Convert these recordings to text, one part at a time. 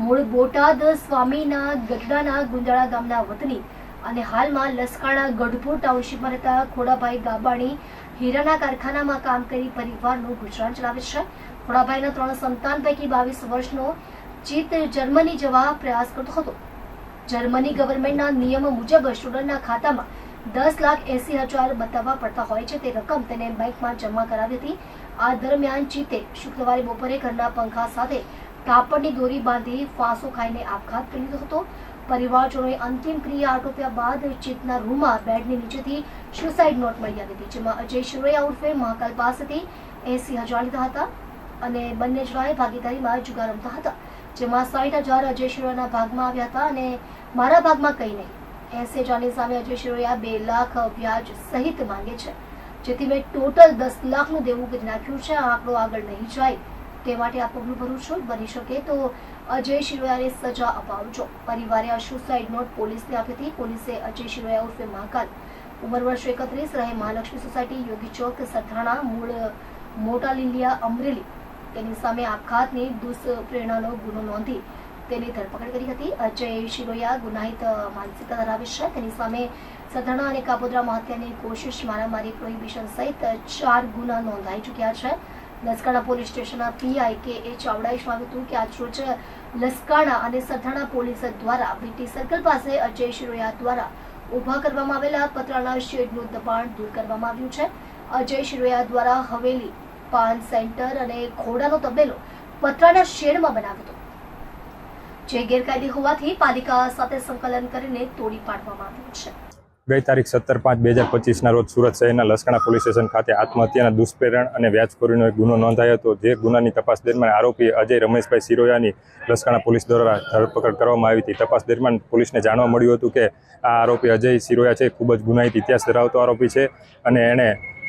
મૂળ બોટાદ સ્વામીના ગઢડાના ગુંદાળા ગામના વતની અને હાલમાં લસકાણા ગઢપુર ટાઉનશીપમાં રહેતા ખોડાભાઈ ગાબાણી હીરાના કારખાનામાં કામ કરી પરિવારનું ગુજરાન ચલાવે છે. ખોડાભાઈના ત્રણ સંતાન પૈકી બાવીસ વર્ષનો ચિત જર્મની જવા પ્રયાસ કરતો હતો. જર્મની ગવર્મેન્ટના નિયમ મુજબ સ્ટુડન્ટના ખાતામાં દસ લાખ એસી હજાર બતાવવા પડતા હોય છે. તે રકમ તેને બેંકમાં જમા કરાવી હતી. આ દરમિયાન ચિતે શુક્રવારે બપોરે ઘરના પંખા સાથે કાપડની દોરી બાંધી ફાંસો ખાઈને આપઘાત કરી લીધો હતો. પરિવારજનોએ અંતિમ ક્રિયા આટોપ્યા બાદ ચિતના રૂમમાં બેડની નીચેથી સુસાઇડ નોટ મળી આવી હતી, જેમાં અજય શિરોયા ઉર્ફે મહાકાલ પાસેથી એસી હજાર લીધા હતા અને બંને જણાએ ભાગીદારીમાં જુગાર રમતા હતા, જેમાં સાઠ હજાર અજય શિરોયાના ભાગમાં આવ્યા હતા અને મારા ભાગમાં કંઈ નહીં. એસી હજારની સામે અજય શિરોયા બે લાખ વ્યાજ સહિત માંગે છે, જેથી મેં ટોટલ દસ લાખનું દેવું કરી નાખ્યું છે, આ આંકડો આગળ નહીં જાય. તે માટે આ પગલું ભરું છું, બની શકે તો અજય શિરોયાને સજા અપાવજો. પરિવારે આ સુસાઇડ નોટ પોલીસને આપી હતી. પોલીસે અજય શિરોયા ઉર્ફે મહાકાલ ઉંમર વર્ષ એકત્રીસ રહે મહાલક્ષ્મી સોસાયટી યોગી ચોક સથાણા મૂળ મોટા લીલિયા અમરેલી. તેની સામે આપઘાતની દુષ્પ્રેરણાનો ગુનો નોંધી તેની ધરપકડ કરી હતી. અજય શિરોયા ગુનાહિત માનસિકતા ધરાવે છે. તેની સામે સધાણા અને કાપોદ્રામાં હત્યાની કોશિશ, મારામારી પ્રોહિબિશન સહિત ચાર ગુના નોંધાઈ ચૂક્યા છે. લસકાણા પોલીસ સ્ટેશનના પીઆઈ કે એ ચાવડાએ જણાવ્યું હતું કે આજ રોજ લસકાણા અને સથાણા પોલીસ દ્વારા બીટી સર્કલ પાસે અજય શિરોયા દ્વારા ઊભા કરવામાં આવેલા પતરાના શેડનું દબાણ દૂર કરવામાં આવ્યું છે. અજય શિરોયા દ્વારા હવેલી પાન સેન્ટર અને ઘોડાનો તબેલો પતરાના શેડમાં બનાવ્યો હતો. જે ગેરકાયદે હોવાથી પાલિકા સાથે સંકલન કરીને તોડી પાડવામાં આવ્યું છે. ગઈ તારીખ સત્તર પાંચ બે હજાર પચીસના રોજ સુરત શહેરના લસકાણા પોલીસ સ્ટેશન ખાતે આત્મહત્યાના દુષ્પ્રેરણ અને વ્યાજખોરીનો એક ગુનો નોંધાયો હતો, જે ગુનાની તપાસ દરમિયાન આરોપી અજય રમેશભાઈ સિરોયાની લસકાણા પોલીસ દ્વારા ધરપકડ કરવામાં આવી હતી. તપાસ દરમિયાન પોલીસને જાણવા મળ્યું હતું કે આ આરોપી અજય સિરોયા છે, ખૂબ જ ગુનાહિત ઇતિહાસ ધરાવતો આરોપી છે અને એણે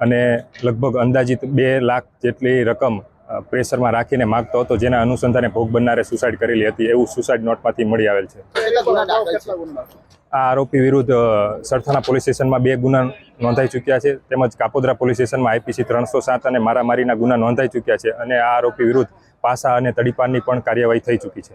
અને લગભગ અંદાજિત બે લાખ જેટલી રકમ પ્રેશરમાં રાખીને માગતો હતો જેના અનુસંધાને ભોગ બનનારે સુસાઇડ કરેલી હતી એવું સુસાઇડ નોટમાંથી મળી આવેલ છે. આ આરોપી વિરુદ્ધ અ, સરથાણા પોલીસ સ્ટેશનમાં બે ગુના નોંધાઈ ચૂક્યા છે તેમજ કાપોદ્રા પોલીસ સ્ટેશનમાં આઈપીસી ત્રણસો સાત અને મારામારીના ગુના નોંધાઈ ચૂક્યા છે અને આ આરોપી વિરુદ્ધ પાસા અને તડીપારની પણ કાર્યવાહી થઈ ચૂકી છે.